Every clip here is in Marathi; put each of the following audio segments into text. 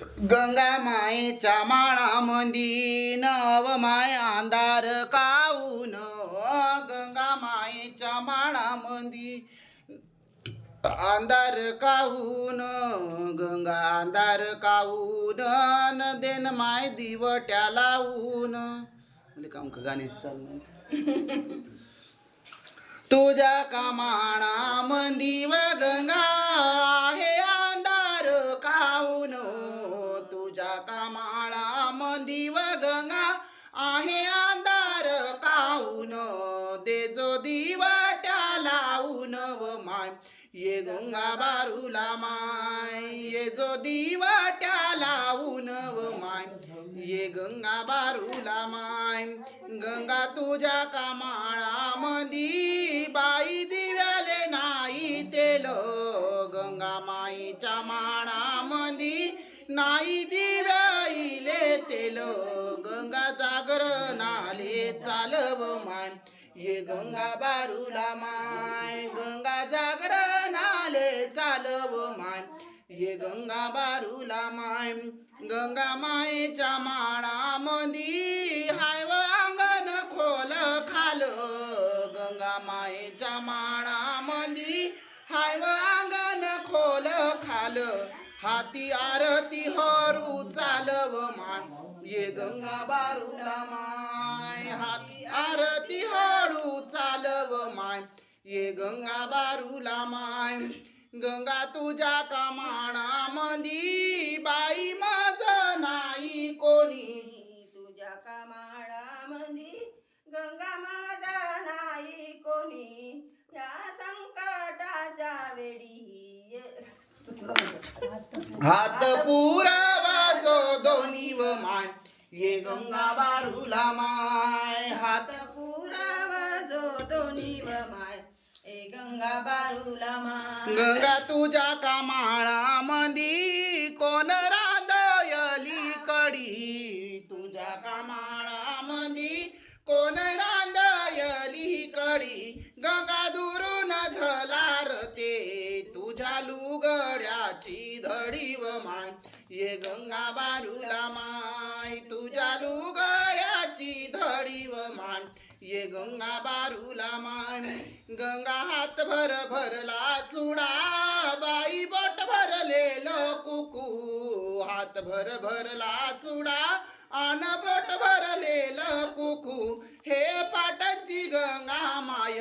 गंगा मायेच्या माळामंदी नव माय अंधार काऊन? गंगा मायेच्या माळामंदी अंधार काऊन? गंगा अंधार काऊन? नदेन माय दिवट्या लावून काम का गाणे चालू तुझ्या कामाणा मंदी व गंगा गंगा बारूला माय ये जो दिवाट्या लावून व माय ये गंगा बारूला माय गंगा तुझ्या कामाळा मधी बाई दिव्याले नाही तेल गंगा माईच्या माळा मधी नाही दिव्याईले तेल गंगा जागरणाले चालव मान ये गंगा बारूला माय. गंगा बारूला माय गंगा मायेच्या माळा मधी हाय व अंगण खोल खाल. गंगा मायेच्या माळा मधी हाय व अंगण खोल खाल. हाती आरती हरू चालव मान ये गंगा बारूला माय. हाती आरती हळू चालव माय ये गंगा बारूला माय. गंगा तुझ्या कामाणा मंदी बाई माझ नाही कोणी. तुझ्या कामाळामंदी गंगा माझा नाही कोणी. या संकटाच्या वेळी. हात पुरावा जो दोन्ही व माय. ये गंगा बारूला माय. हात हात पुरावा जो दोन्ही व माय. ए गंगा बारूला माय. गंगा तुझ्या कामाळा मंदी कोण रांदयली कडी तुझ्या कामाळा मंदी कोण रांदयली कडी गंगा दुरून झलार ते तुझ्या लुगड्याची धडी व माय ये गंगा बारूला माय. तुझ्या लुगड ये गंगा बारूला मान गंगा हात भर भरला चुडा. बाई बोट भरलेलो कुकू हात भर भरला चुडा. आन बोट भरलेलं कुकू हे पाटाची गंगा माय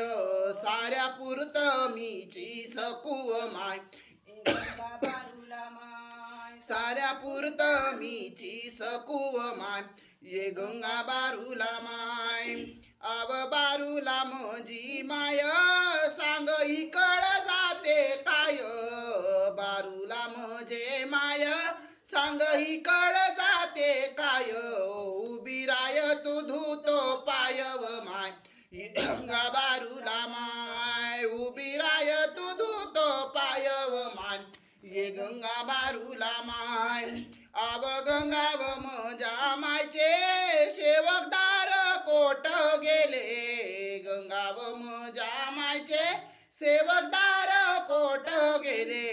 साऱ्या पुरत मीची सकुव माय. ए गंगा बारूला माय साऱ्या पुरत मीची सकुव माय. ये गंगा बारूला माय आव बारूला मोजी माय सांग इकड जाते काय? बारूला मोजे माय सांग इकड जाते काय? उभी राय तू धुतो पाय व माय. ये गंगा बारूला माय उभी राय तू धुतो पाय व माय. ये गंगा बारूला माय आव गंगा व मजा मायचे शेवकदार कोट गेले गंगा व मजा मायचे सेवकदार कोट गेले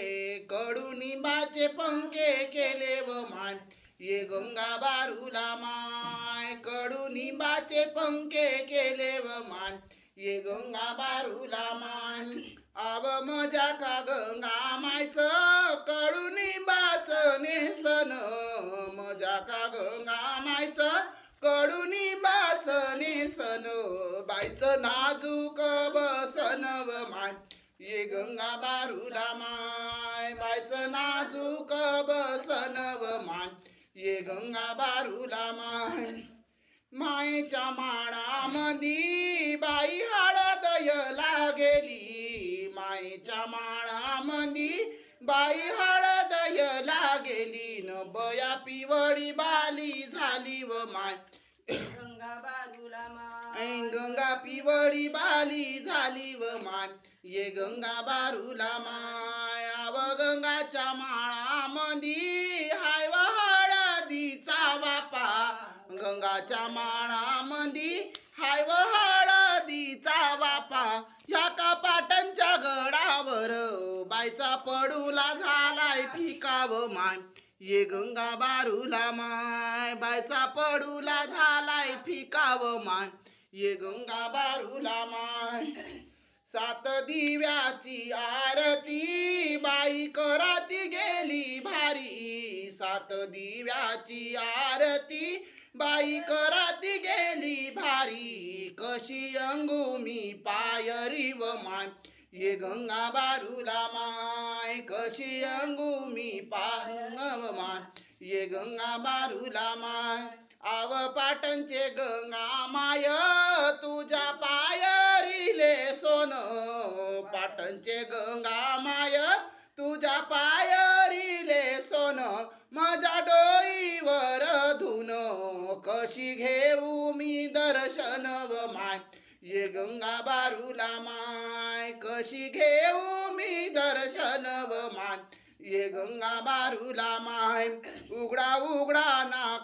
कडू निंबाचे पंखे केले व मान. ये गंगा बारूला माय कडू निंबाचे पंखे केले व मान. ये गंगा बारूला मान आव मजा का गंगा मायचं कडूनिंबाचं नेसन. मजा का गंगा मायच कडू सन नेसन बाईचं नाजूक बसन व माय. ये गंगा बारुला माय बाईचं नाजूक बसन व माय. ये गंगा बारुला माय. मायेच्या माळामंदी बाई हळदयला गेली मायेच्या माळामंदी बाई हळदयला गेली न बया पिवळी बाली झाली व माय. ऐ गंगा पिवळी बाली झाली व मान. ये गंगा बारूला माया व गंगाच्या माळामंदी हाय व हळदीचा बापा गंगाच्या माळामंदी हाय व हळदीचा बापा ह्या कपाटांच्या गडावर बायचा पडूला झालाय फिका मान. ये गंगा बारूला माय बायचा पडूला झालाय फिकाव माय. ये गंगा बारूला माय सात दिव्याची आरती बाई कराती गेली भारी. सात दिव्याची आरती बाई कराती गेली भारी. कशी अंगू मी पायरी व माय. ये गंगा बारूला माय कशी अंगू मी पांगव माय ये गंगा बारूला माय आव पाटणचे गंगा माय तुझ्या पायरीले सोन. पाटणचे गंगा माय तुझ्या पायरीले सोन. माझ्या डोईवर धुन कशी घेऊ मी दर्शन व माय ये गंगा बारूला माय कशी घेऊ मी दर्शन व मान? ये गंगा बारूला माय उघडा उघडा ना